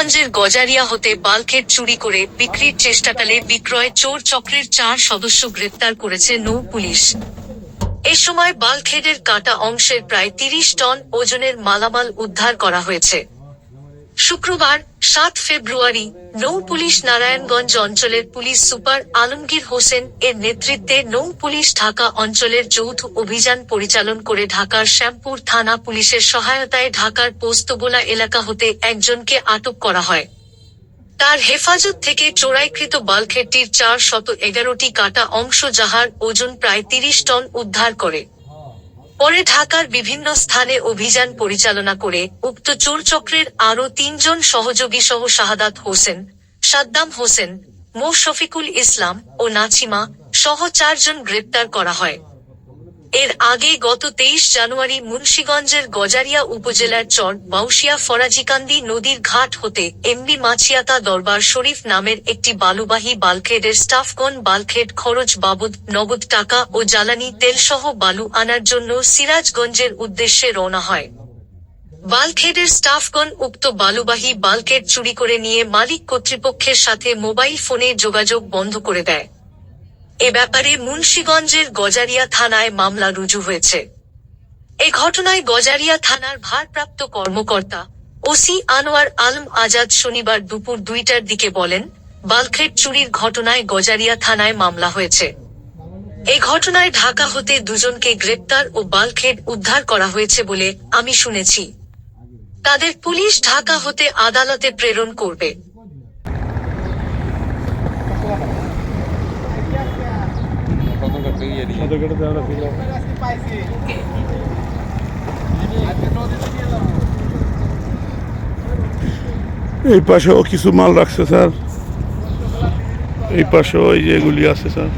মুন্সিগঞ্জের গজারিয়া হতে বাল্কের চুরি করে বিক্রির চেষ্টাকালে বিক্রয় চোর চক্রের চার সদস্য গ্রেপ্তার করেছে নৌ পুলিশ। এ সময় বাল্কহেডের কাটা অংশের প্রায় তিরিশ টন ওজনের মালামাল উদ্ধার করা হয়েছে। শুক্রবার, সাত ফেব্রুয়ারি, নৌ পুলিশ নারায়ণগঞ্জ অঞ্চলের পুলিশ সুপার আলমগীর হোসেন এর নেতৃত্বে নৌ পুলিশ ঢাকা অঞ্চলের যৌথ অভিযান পরিচালন করে ঢাকার শ্যামপুর থানা পুলিশের সহায়তায় ঢাকার পোস্তবোলা এলাকা হতে একজনকে আটক করা হয়। তার হেফাজত থেকে চোরাইকৃত বালখেটটির চার শত এগারোটি কাটা অংশ যাহার ওজন প্রায় তিরিশ টন উদ্ধার করে। পরে ঢাকার বিভিন্ন স্থানে অভিযান পরিচালনা করে উক্ত চোরচক্রের আরও তিনজন সহযোগী সহ শাহাদাত হোসেন, সাদ্দাম হোসেন, মো শফিকুল ইসলাম ও নাচিমা সহ চারজন গ্রেপ্তার করা হয়। এর আগে গত তেইশ জানুয়ারি মুন্সীগঞ্জের গজারিয়া উপজেলার চর বাউশিয়া ফরাজিকান্দি নদীর ঘাট হতে এমবি মাছিয়াতা দরবার শরীফ নামের একটি বালুবাহী বালখেডের স্টাফগণ বালখেড খরচ বাবদ নগদ টাকা ও জ্বালানি তেলসহ বালু আনার জন্য সিরাজগঞ্জের উদ্দেশ্যে রওনা হয়। বালখেডের স্টাফগণ উক্ত বালুবাহী বালকেট চুরি করে নিয়ে মালিক কর্তৃপক্ষের সাথে মোবাইল ফোনে যোগাযোগ বন্ধ করে দেয়। এ ব্যাপারে মুন্সীগঞ্জের গজারিয়া থানায় মামলা রুজু হয়েছে। এ ঘটনায় গজারিয়া থানার ভারপ্রাপ্ত কর্মকর্তা ওসি আনোয়ার আলম আজাদ শনিবার দুপুর দুইটার দিকে বলেন, বালখেট চুরির ঘটনায় গজারিয়া থানায় মামলা হয়েছে। এই ঘটনায় ঢাকা হতে দুজনকে গ্রেপ্তার ও বালখেট উদ্ধার করা হয়েছে বলে আমি শুনেছি। তাদের পুলিশ ঢাকা হতে আদালতে প্রেরণ করবে। নিয়ে এই পাশেও কিছু মাল রাখছে স্যার। এই পাশেও এই যে এগুলি আছে স্যার।